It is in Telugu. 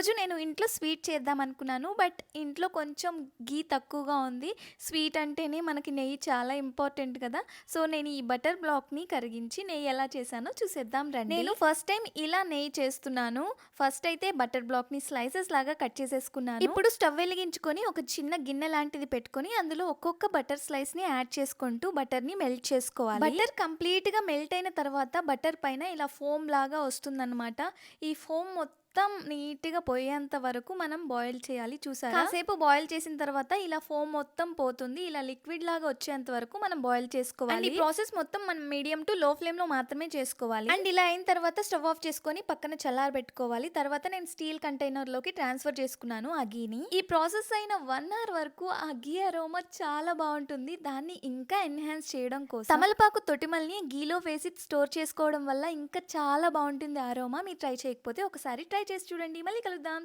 ఈరోజు నేను ఇంట్లో స్వీట్ చేద్దాం అనుకున్నాను బట్ ఇంట్లో కొంచెం గీ తక్కువగా ఉంది. స్వీట్ అంటేనే మనకి నెయ్యి చాలా ఇంపార్టెంట్ కదా. సో నేను ఈ బటర్ బ్లాక్ని కరిగించి నెయ్యి ఎలా చేశానో చూసేద్దాం రండి. నేను ఫస్ట్ టైం ఇలా నెయ్యి చేస్తున్నాను. ఫస్ట్ అయితే బటర్ బ్లాక్ని స్లైసెస్ లాగా కట్ చేసేసుకున్నాను. ఇప్పుడు స్టవ్ వెలిగించుకొని ఒక చిన్న గిన్నె లాంటిది పెట్టుకొని అందులో ఒక్కొక్క బటర్ స్లైస్ని యాడ్ చేసుకుంటూ బటర్ని మెల్ట్ చేసుకోవాలి. బటర్ కంప్లీట్గా మెల్ట్ అయిన తర్వాత బటర్ పైన ఇలా ఫోమ్ లాగా వస్తుందన్నమాట. ఈ ఫోమ్ మొత్తం నీట్గా పోయేంత వరకు మనం బాయిల్ చేయాలి చూసారా? కాసేపు బాయిల్ చేసిన తర్వాత ఇలా ఫోమ్ మొత్తం పోతుంది. ఇలా లిక్విడ్ లాగా వచ్చేంత వరకు మనం బాయిల్ చేసుకోవాలి. ఈ ప్రాసెస్ మొత్తం మనం మీడియం టు లో ఫ్లేమ్లో మాత్రమే చేసుకోవాలి. అండ్ ఇలా అయిన తర్వాత స్టవ్ ఆఫ్ చేసుకొని పక్కన చల్లార పెట్టుకోవాలి. తర్వాత నేను స్టీల్ కంటైనర్లోకి ట్రాన్స్ఫర్ చేసుకున్నాను ఆ గీని. ఈ ప్రాసెస్ అయిన వన్ అవర్ వరకు ఆ గీ అరోమా చాలా బాగుంటుంది. దాన్ని ఇంకా ఎన్హాన్స్ చేయడం కోసం. తమలపాకు తొటిమల్ని గీలో వేసి స్టోర్ చేసుకోవడం వల్ల ఇంకా చాలా బాగుంటుంది అరోమా. మీరు ట్రై చేయకపోతే ఒకసారి ట్రై చేసి చూడండి. మళ్ళీ కలుద్దాం.